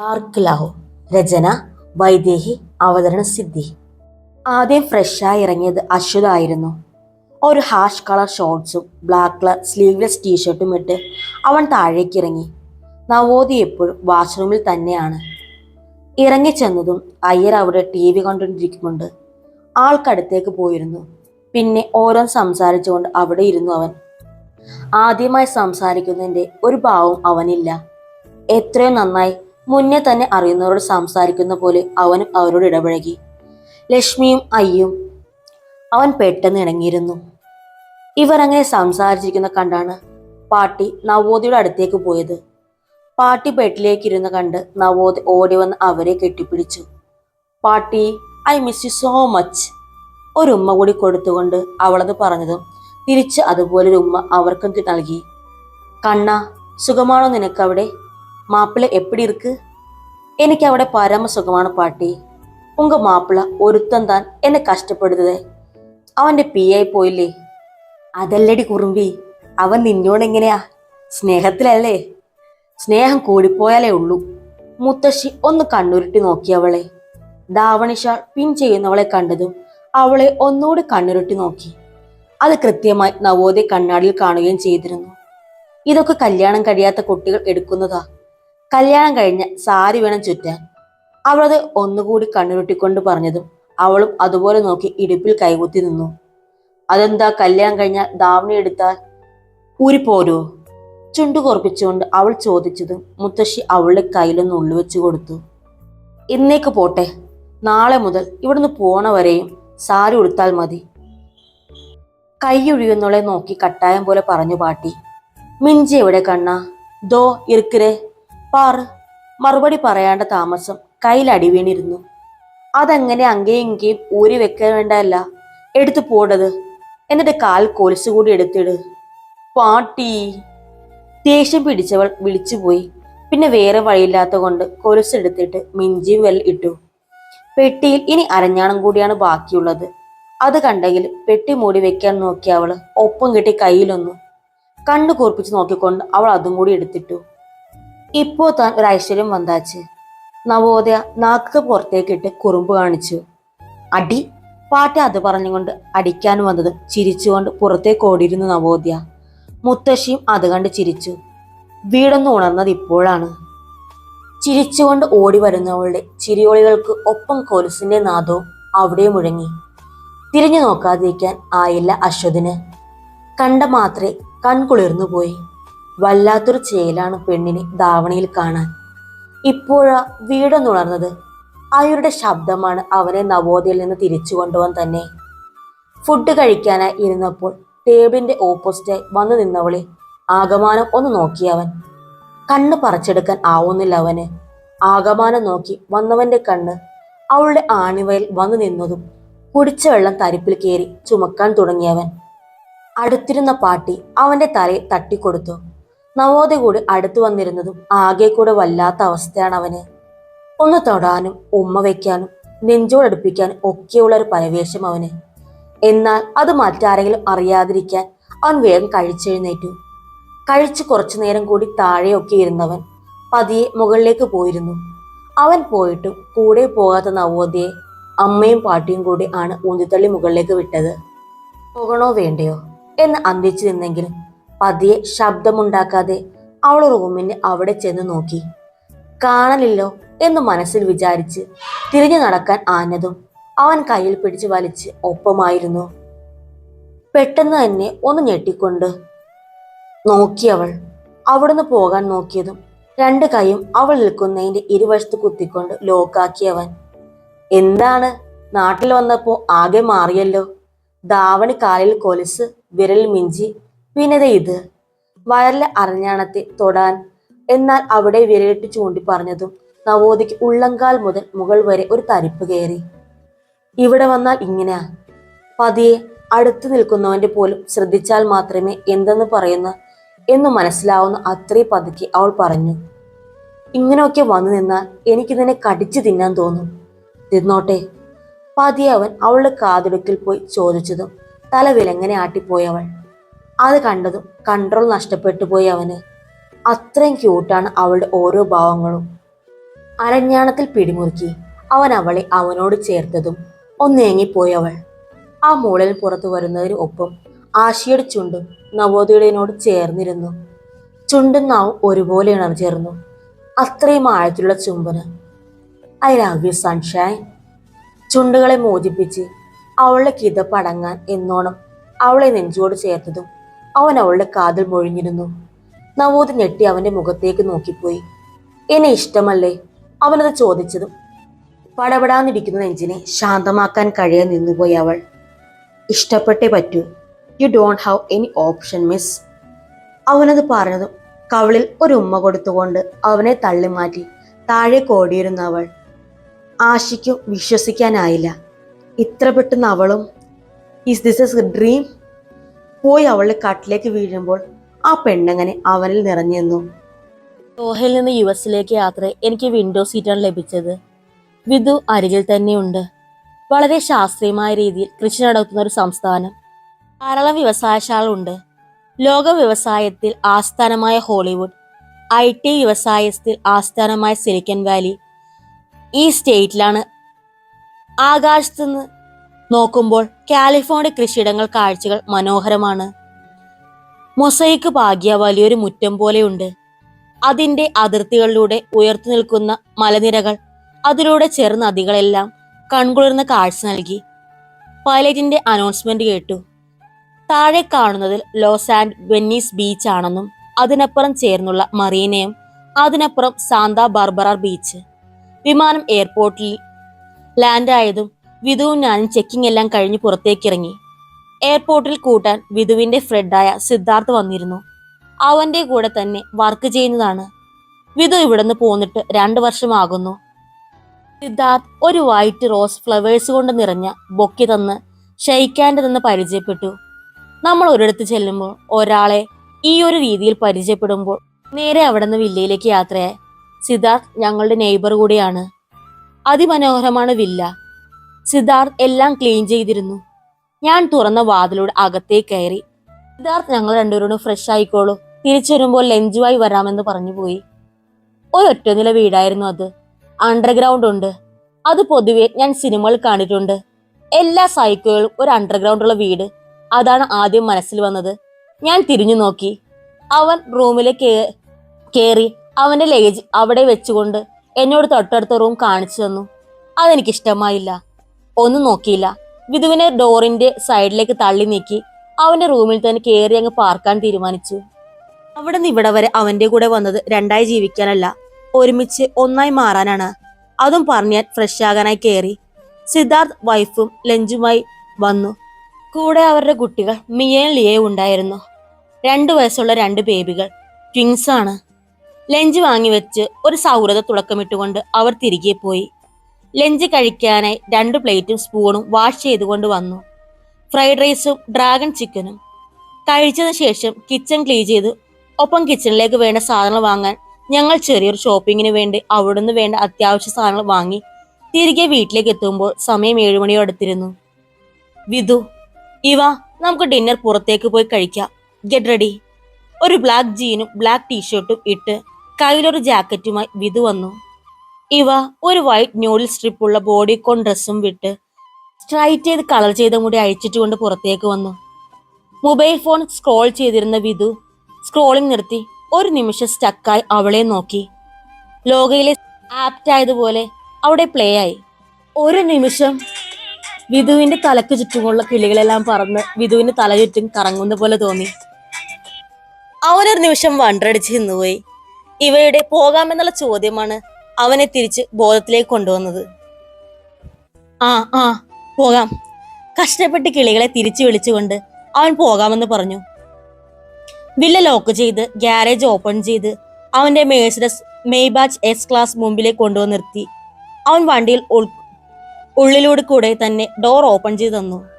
Dark love രചന വൈദേഹി അവതരണ സിദ്ധി. ആദ്യം ഫ്രഷായി ഇറങ്ങിയത് അശ്വതായിരുന്നു ഒരു ഹാഷ് കളർ ഷോർട്സും ബ്ലാക്ക് കളർ സ്ലീവ്ലെസ് ടീഷർട്ടും ഇട്ട് അവൻ താഴേക്ക് ഇറങ്ങി. നവോദി എപ്പോഴും വാഷ്റൂമിൽ തന്നെയാണ്. ഇറങ്ങിച്ചെന്നതും അയ്യർ അവിടെ ടി വി കണ്ടുകൊണ്ടിരിക്കുന്നുണ്ട്. ആൾക്കടുത്തേക്ക് പോയിരുന്നു. പിന്നെ ഓരോന്ന് സംസാരിച്ചുകൊണ്ട് അവിടെ ഇരുന്നു അവൻ. ആദ്യമായി സംസാരിക്കുന്നതിന്റെ ഒരു ഭാവം അവനില്ല. എത്രയോ നന്നായി മുന്നേ തന്നെ അറിയുന്നവരോട് സംസാരിക്കുന്ന പോലെ അവനും അവരോട് ഇടപഴകി. ലക്ഷ്മിയും അയ്യും അവൻ പെട്ടെന്ന് ഇണങ്ങിയിരുന്നു. ഇവർ അങ്ങനെ സംസാരിച്ചിരിക്കുന്ന കണ്ടാണ് പാട്ടി നവോദിയുടെ അടുത്തേക്ക് പോയത്. പാട്ടി ബെഡിലേക്ക് ഇരുന്ന് കണ്ട് നവോദ് ഓടി വന്ന് അവരെ കെട്ടിപ്പിടിച്ചു. പാട്ടി I miss you so much ഒരു ഉമ്മ കൂടി കൊടുത്തുകൊണ്ട് അവളത് പറഞ്ഞതും തിരിച്ച് അതുപോലെ ഒരു ഉമ്മ അവർക്കും നൽകി. കണ്ണ സുഖമാണോ നിനക്ക് മാപ്പിള എപ്പടി இருக்கு എനിക്ക് അവിടെ പരമസുഖമാണ് പാട്ടി. ഉങ്ക മാപ്പിള ഒരുത്തം താൻ എന്നെ കഷ്ടപ്പെടുത്തത്. അവന്റെ പി ആയി പോയില്ലേ? അതല്ലടി കുറുമ്പി. അവൻ നിന്നോട് എങ്ങനെയാ? സ്നേഹത്തിലല്ലേ? സ്നേഹം കൂടിപ്പോയാലേ ഉള്ളൂ. മുത്തശ്ശി ഒന്ന് കണ്ണുരുട്ടി നോക്കിയവളെ ദാവണിഷാൾ പിൻ ചെയ്യുന്നവളെ കണ്ടതും അവളെ ഒന്നുകൂടി കണ്ണുരുട്ടി നോക്കി. അത് കൃത്യമായി നവോദയ കണ്ണാടിയിൽ കാണുകയും ചെയ്തിരുന്നു. ഇതൊക്കെ കല്യാണം കഴിയാത്ത കുട്ടികൾ എടുക്കുന്നതാ. കല്യാണം കഴിഞ്ഞ് സാരി വേണം ചുറ്റാൻ. അവളത് ഒന്നുകൂടി കണ്ണുരുട്ടിക്കൊണ്ട് പറഞ്ഞതും അവളും അതുപോലെ നോക്കി ഇടുപ്പിൽ കൈകുത്തി നിന്നു. അതെന്താ കല്യാണം കഴിഞ്ഞാൽ ദാവണി എടുത്താൽ ഊരിപ്പോരോ? ചുണ്ടു കുറപ്പിച്ചുകൊണ്ട് അവൾ ചോദിച്ചതും മുത്തശ്ശി അവളുടെ കയ്യിലൊന്ന് ഉള്ളുവെച്ചു കൊടുത്തു. ഇന്നേക്ക് പോട്ടെ. നാളെ മുതൽ ഇവിടുന്ന് പോണ വരെയും സാരി ഉടുത്താൽ മതി. കൈയൊഴിയുന്നവളെ നോക്കി കട്ടായം പോലെ പറഞ്ഞു പാട്ടി. മിഞ്ചി എവിടെ കണ്ണ? ദോ ഇറുക്കിരെ പാറ് മറുപടി പറയാണ്ട താമസം കയ്യിൽ അടിവീണിരുന്നു വീണിരുന്നു. അതെങ്ങനെ അങ്ങേയും ഇങ്ങേയും ഊരി വെക്കാൻ വേണ്ടല്ല എടുത്തു പോടത്. എന്നിട്ട് കാൽ കൊലിച്ചു കൂടി എടുത്തിട്. പാട്ടി. ദേഷ്യം പിടിച്ചവൾ വിളിച്ചുപോയി പിന്നെ വേറെ വഴിയില്ലാത്ത കൊണ്ട് കൊലുസെടുത്തിട്ട് മിഞ്ചിയും വെൽ ഇട്ടു. പെട്ടിയിൽ ഇനി അരഞ്ഞാണം കൂടിയാണ് ബാക്കിയുള്ളത്. അത് കണ്ടെങ്കിൽ പെട്ടി മൂടി വെക്കാൻ നോക്കിയ അവൾ ഒപ്പം കിട്ടി കയ്യിലൊന്നു. കണ്ണു കൂർപ്പിച്ച് നോക്കിക്കൊണ്ട് അവൾ അതും കൂടി എടുത്തിട്ടു. ഇപ്പോ താൻ ഒരു ഐശ്വര്യം വന്നാച്ച്. നവോദയ നാക്ക് പുറത്തേക്കിട്ട് കുറുമ്പ് കാണിച്ചു. അടി പാട്ട് അത് പറഞ്ഞുകൊണ്ട് അടിക്കാൻ വന്നത് ചിരിച്ചുകൊണ്ട് പുറത്തേക്ക് ഓടിയിരുന്നു നവോദയ. മുത്തശ്ശിയും അത് കണ്ട് ചിരിച്ചു. വീടൊന്ന് ഉണർന്നത് ഇപ്പോഴാണ്. ചിരിച്ചുകൊണ്ട് ഓടി വരുന്നവളുടെ ചിരിയോളികൾക്ക് ഒപ്പം കൊലുസിന്റെ നാദവും അവിടെ മുഴങ്ങി. തിരിഞ്ഞു നോക്കാതിരിക്കാൻ ആയില്ല അശ്വതിന്. കണ്ട മാത്രേ കൺകുളിർന്നു പോയി. വല്ലാത്തൊരു ചേലാണ് പെണ്ണിനെ ധാവണിയിൽ കാണാൻ. ഇപ്പോഴാ വീടൊന്നുണർന്നത്. അയാളുടെ ശബ്ദമാണ് അവനെ നവോദയയിൽ നിന്ന് തിരിച്ചു കൊണ്ടുപോകാൻ തന്നെ. ഫുഡ് കഴിക്കാനായി ഇരുന്നപ്പോൾ ടേബിളിന്റെ ഓപ്പോസിറ്റായി വന്നു നിന്നവളെ ആകമാനം ഒന്ന് നോക്കിയവൻ കണ്ണ് പറിച്ചെടുക്കാൻ ആവുന്നില്ല അവന്. ആകമാനം നോക്കി വന്നവന്റെ കണ്ണ് അവളുടെ ആണിവയിൽ വന്നു നിന്നതും കുടിച്ച വെള്ളം തരിപ്പിൽ കയറി ചുമക്കാൻ തുടങ്ങിയവൻ. അടുത്തിരുന്ന പാട്ടി അവന്റെ തലയിൽ തട്ടിക്കൊടുത്തു. നവോദയ കൂടി അടുത്തു വന്നിരുന്നതും ആകെ കൂടെ വല്ലാത്ത അവസ്ഥയാണ് അവന്. ഒന്ന് തൊടാനും ഉമ്മ വയ്ക്കാനും നെഞ്ചോടടുപ്പിക്കാനും ഒക്കെയുള്ള ഒരു പരവേശം അവന്. എന്നാൽ അത് മറ്റാരെങ്കിലും അറിയാതിരിക്കാൻ അവൻ വേഗം കഴിച്ചെഴുന്നേറ്റു. കഴിച്ച് കുറച്ചു നേരം കൂടി താഴെയൊക്കെ ഇരുന്നവൻ പതിയെ മുകളിലേക്ക് പോയിരുന്നു. അവൻ പോയിട്ടും കൂടെ പോകാത്ത നവോദയെ അമ്മയും പാട്ടിയും കൂടി ആണ് ഊന്തിത്തള്ളി മുകളിലേക്ക് വിട്ടത്. പോകണോ വേണ്ടയോ? എന്ന് അന്തിച്ചു നിന്നെങ്കിലും പതിയെ ശബ്ദമുണ്ടാക്കാതെ അവൾ റൂമിന് അവിടെ ചെന്ന് നോക്കി. കാണലില്ലോ എന്ന് മനസ്സിൽ വിചാരിച്ച് തിരിഞ്ഞു നടക്കാൻ ആഞ്ഞതും അവൻ കയ്യിൽ പിടിച്ച് വലിച്ച് ഒപ്പമായിരുന്നു. പെട്ടെന്ന് തന്നെ ഒന്ന് ഞെട്ടിക്കൊണ്ട് നോക്കിയവൾ അവിടുന്ന് പോകാൻ നോക്കിയതും രണ്ട് കൈയും അവൾ നിൽക്കുന്നതിന്റെ ഇരുവശത്ത് കുത്തിക്കൊണ്ട് ലോക്കാക്കിയവൻ എന്താണ്? നാട്ടിൽ വന്നപ്പോ ആകെ മാറിയല്ലോ. ധാവണി കാലിൽ കൊലുസ് വിരൽ മിഞ്ചി പിന്നെ ഇത്. വയറിലെ അരഞ്ഞാണത്തെ തൊടാൻ. എന്നാൽ അവിടെ വിരലിട്ട് ചൂണ്ടി പറഞ്ഞതും നവോദിക്ക് ഉള്ളങ്കാൽ മുതൽ മുകൾ വരെ ഒരു തരിപ്പ് കയറി. ഇവിടെ വന്നാൽ ഇങ്ങനെയാ. പതിയെ അടുത്തു നിൽക്കുന്നവന്റെ പോലും ശ്രദ്ധിച്ചാൽ മാത്രമേ എന്തെന്ന് പറയുന്ന എന്ന് മനസ്സിലാവുന്ന അത്രയും പതുക്കെ അവൾ പറഞ്ഞു ഇങ്ങനെയൊക്കെ വന്നു നിന്നാൽ എനിക്ക് നിന്നെ കടിച്ചു തിന്നാൻ തോന്നും. തിന്നോട്ടെ. പതിയെ അവൻ അവളുടെ കാതിടുക്കിൽ പോയി ചോദിച്ചതും തല വിലങ്ങനെ ആട്ടിപ്പോയവൾ അത് കണ്ടതും കൺട്രോൾ നഷ്ടപ്പെട്ടു പോയി അവന്. അത്രയും ക്യൂട്ടാണ് അവളുടെ ഓരോ ഭാവങ്ങളും. അരഞ്ഞാണത്തിൽ പിടിമുറുക്കി അവൻ അവളെ അവനോട് ചേർത്തതും ഒന്നേങ്ങിപ്പോയി അവൾ. ആ മൂളൽ പുറത്തു വരുന്നതിന് ഒപ്പം ആശിയുടെ ചുണ്ടും നവോദയുടേനോട് ചേർന്നിരുന്നു. ചുണ്ടും നാവും ഒരുപോലെ ഇണർചേർന്നു അത്രയും ആഴത്തിലുള്ള ചുംബന്. I love you sunshine. ചുണ്ടുകളെ മോചിപ്പിച്ച് അവളുടെ കിതപ്പടങ്ങാൻ എന്നോണം അവളെ നെഞ്ചോട് ചേർത്തതും അവൻ അവളുടെ കാതിൽ മൊഴിഞ്ഞിരുന്നു. നവോദ് ഞെട്ടി അവന്റെ മുഖത്തേക്ക് നോക്കിപ്പോയി. എന്നെ ഇഷ്ടമല്ലേ? അവനത് ചോദിച്ചതും പടപെടാന്നിരിക്കുന്ന നെഞ്ചിനെ ശാന്തമാക്കാൻ കഴിയാൻ നിന്നുപോയി അവൾ. ഇഷ്ടപ്പെട്ടേ പറ്റൂ. You don't have any option miss അവനത് പറഞ്ഞതും കവളിൽ ഒരു ഉമ്മ കൊടുത്തുകൊണ്ട് അവനെ തള്ളിമാറ്റി താഴെ കോടിയിരുന്ന അവൾ. ആശിക്കും വിശ്വസിക്കാനായില്ല. ഇത്ര പെട്ടെന്ന് അവളും ഇസ് ദിസ് എ ഡ്രീം പോയി അവളുടെ കട്ടിലേക്ക് വീഴുമ്പോൾ ആ പെണ്ണങ്ങനെ അവനിൽ നിറഞ്ഞു നിന്നു. ദോഹയിൽ നിന്ന് യു എസിലേക്ക് യാത്ര എനിക്ക് വിൻഡോ സീറ്റാണ് ലഭിച്ചത്. വിധു അരികിൽ തന്നെയുണ്ട്. വളരെ ശാസ്ത്രീയമായ രീതിയിൽ കൃഷി നടത്തുന്ന ഒരു സംസ്ഥാനം. ധാരാളം വ്യവസായശാലകളുണ്ട്. ലോക വ്യവസായത്തിൽ ആസ്ഥാനമായ ഹോളിവുഡ് ഐ ടി വ്യവസായത്തിൽ ആസ്ഥാനമായ സിലിക്കൻ വാലി ഈ സ്റ്റേറ്റിലാണ് ആകാശത്തുനിന്ന് നോക്കുമ്പോൾ കാലിഫോർണിയ കൃഷിയിടങ്ങൾ കാഴ്ചകൾ മനോഹരമാണ്. മൊസൈക്ക് പാകിയ വലിയൊരു മുറ്റം പോലെയുണ്ട്. അതിന്റെ അതിർത്തികളിലൂടെ ഉയർന്നു നിൽക്കുന്ന മലനിരകൾ അതിലൂടെ ചെറു നദികളെല്ലാം കൺകുളിർന്ന കാഴ്ച നൽകി. പൈലറ്റിന്റെ അനൗൺസ്മെന്റ് കേട്ടു. താഴെ കാണുന്നതിൽ ലോസ് ആൻഡ് വെന്നീസ് ബീച്ച് ആണെന്നും അതിനപ്പുറം ചേർന്നുള്ള മറീനയും അതിനപ്പുറം സാന്താ ബാർബറ ബീച്ച്. വിമാനം എയർപോർട്ടിൽ ലാൻഡായതും വിധുവും ഞാനും ചെക്കിംഗ് എല്ലാം കഴിഞ്ഞ് പുറത്തേക്കിറങ്ങി. എയർപോർട്ടിൽ കൂട്ടാൻ വിധുവിന്റെ ഫ്രണ്ടായ സിദ്ധാർത്ഥ് വന്നിരുന്നു. അവന്റെ കൂടെ തന്നെ വർക്ക് ചെയ്യുന്നതാണ്. വിധു ഇവിടുന്ന് പോന്നിട്ട് രണ്ടു വർഷമാകുന്നു. സിദ്ധാർത്ഥ് ഒരു വൈറ്റ് റോസ് ഫ്ലവേഴ്സ് കൊണ്ട് നിറഞ്ഞ ബൊക്കി തന്ന് ഷെയ്ക്കാന്റെ തന്ന് പരിചയപ്പെട്ടു. നമ്മൾ ഒരിടത്ത് ചെല്ലുമ്പോൾ ഒരാളെ ഈ ഒരു രീതിയിൽ പരിചയപ്പെടുമ്പോൾ നേരെ അവിടെ നിന്ന് വില്ലയിലേക്ക് യാത്രയായി. സിദ്ധാർത്ഥ് ഞങ്ങളുടെ നെയ്ബർ കൂടിയാണ്. അതിമനോഹരമാണ് വില്ല. സിദ്ധാർത്ഥ് എല്ലാം ക്ലീൻ ചെയ്തിരുന്നു. ഞാൻ തുറന്ന വാതിലൂടെ അകത്തേക്ക് കയറി. സിദ്ധാർത്ഥ് ഞങ്ങൾ രണ്ടുപേരോടും ഫ്രഷ് ആയിക്കോളൂ. തിരിച്ചു വരുമ്പോൾ ലഞ്ചുമായി വരാമെന്ന് പറഞ്ഞു പോയി. ഒരൊറ്റ നില വീടായിരുന്നു അത്. അണ്ടർഗ്രൗണ്ട് ഉണ്ട്. അത് പൊതുവെ ഞാൻ സിനിമകൾ കണ്ടിട്ടുണ്ട്. എല്ലാ സൈക്കോകളും ഒരു അണ്ടർഗ്രൗണ്ട് ഉള്ള വീട്. അതാണ് ആദ്യം മനസ്സിൽ വന്നത്. ഞാൻ തിരിഞ്ഞു നോക്കി. അവൻ റൂമിലേക്ക് കയറി അവന്റെ ലഗേജ് അവിടെ വെച്ചുകൊണ്ട് എന്നോട് തൊട്ടടുത്ത റൂം കാണിച്ചു തന്നു. അതെനിക്കിഷ്ടമായില്ല ഒന്നും നോക്കിയില്ല. വിധുവിനെ ഡോറിന്റെ സൈഡിലേക്ക് തള്ളി നീക്കി അവന്റെ റൂമിൽ തന്നെ കയറി അങ്ങ് പാർക്കാൻ തീരുമാനിച്ചു. അവിടെ നിന്ന് ഇവിടെ വരെ അവന്റെ കൂടെ വന്നത് രണ്ടായി ജീവിക്കാനല്ല ഒരുമിച്ച് ഒന്നായി മാറാനാണ്. അതും പറഞ്ഞാൽ ഫ്രഷ് ആകാനായി കയറി സിദ്ധാർത്ഥ് വൈഫും ലഞ്ചുമായി വന്നു. കൂടെ അവരുടെ കുട്ടികൾ മിയയും ലിയയും ഉണ്ടായിരുന്നു. രണ്ടു വയസ്സുള്ള രണ്ട് ബേബികൾ ട്വിങ്സ് ആണ്. ലഞ്ച് വാങ്ങി വെച്ച് ഒരു സൗഹൃദ തുടക്കമിട്ടുകൊണ്ട് അവർ തിരികെ പോയി. ലഞ്ച് കഴിക്കാനായി രണ്ട് പ്ലേറ്റും സ്പൂണും വാഷ് ചെയ്തുകൊണ്ട് വന്നു. ഫ്രൈഡ് റൈസും ഡ്രാഗൺ ചിക്കനും. കഴിച്ചതിന് ശേഷം കിച്ചൺ ക്ലീൻ ചെയ്ത്. ഒപ്പം കിച്ചണിലേക്ക് വേണ്ട സാധനങ്ങൾ വാങ്ങാൻ ഞങ്ങൾ ചെറിയൊരു ഷോപ്പിങ്ങിന് വേണ്ടി അവിടുന്ന് വേണ്ട അത്യാവശ്യ സാധനങ്ങൾ വാങ്ങി തിരികെ വീട്ടിലേക്ക് എത്തുമ്പോൾ സമയം ഏഴുമണിയോ അടുത്തിരുന്നു. വിധു ഇവ നമുക്ക് ഡിന്നർ പുറത്തേക്ക് പോയി കഴിക്കാം. Get ready. ഒരു ബ്ലാക്ക് ജീനും ബ്ലാക്ക് ടീഷർട്ടും ഇട്ട് കയ്യിലൊരു ജാക്കറ്റുമായി വിധു വന്നു. ഇവ ഒരു വൈറ്റ് ന്യൂഡിൽ സ്ട്രിപ്പുള്ള കോൺ ഡ്രസ്സും വിട്ട് സ്ട്രൈറ്റ് ചെയ്ത് കളർ ചെയ്ത മുടി അഴിച്ചിട്ടുകൊണ്ട് പുറത്തേക്ക് വന്നു. മൊബൈൽ ഫോൺ സ്ക്രോൾ ചെയ്തിരുന്ന വിധു സ്ക്രോളിംഗ് നിർത്തി ഒരു നിമിഷം സ്റ്റക്കായി അവളെ നോക്കി. ലോകയിലെ ആപ്റ്റ് ആയതുപോലെ അവിടെ പ്ലേ ആയി. ഒരു നിമിഷം വിധുവിന്റെ തലക്ക് ചുറ്റുമുള്ള കിളികളെല്ലാം പറന്ന് വിധുവിന്റെ തല ചുറ്റും കറങ്ങുന്ന പോലെ തോന്നി. അവനൊരു നിമിഷം വണ്ടടിച്ച് നിന്നുപോയി. ഇവയുടെ പോകാമെന്നുള്ള ചോദ്യമാണ് അവനെ തിരിച്ച് ബോധത്തിലേക്ക് കൊണ്ടുവന്നത്. ആ ആ പോകാം. കഷ്ടപ്പെട്ട് കിളികളെ തിരിച്ചു വിളിച്ചുകൊണ്ട് അവൻ പോകാമെന്ന് പറഞ്ഞു. വില്ല ലോക്ക് ചെയ്ത് ഗ്യാരേജ് ഓപ്പൺ ചെയ്ത് അവന്റെ മേഴ്സിഡസ് മെയ്ബാച്ച് എസ് ക്ലാസ് മുമ്പിലേക്ക് കൊണ്ടുവന്ന് നിർത്തി. അവൻ വണ്ടിയിൽ ഉള്ളിലൂടെ കൂടെ തന്നെ ഡോർ ഓപ്പൺ ചെയ്ത് തന്നു.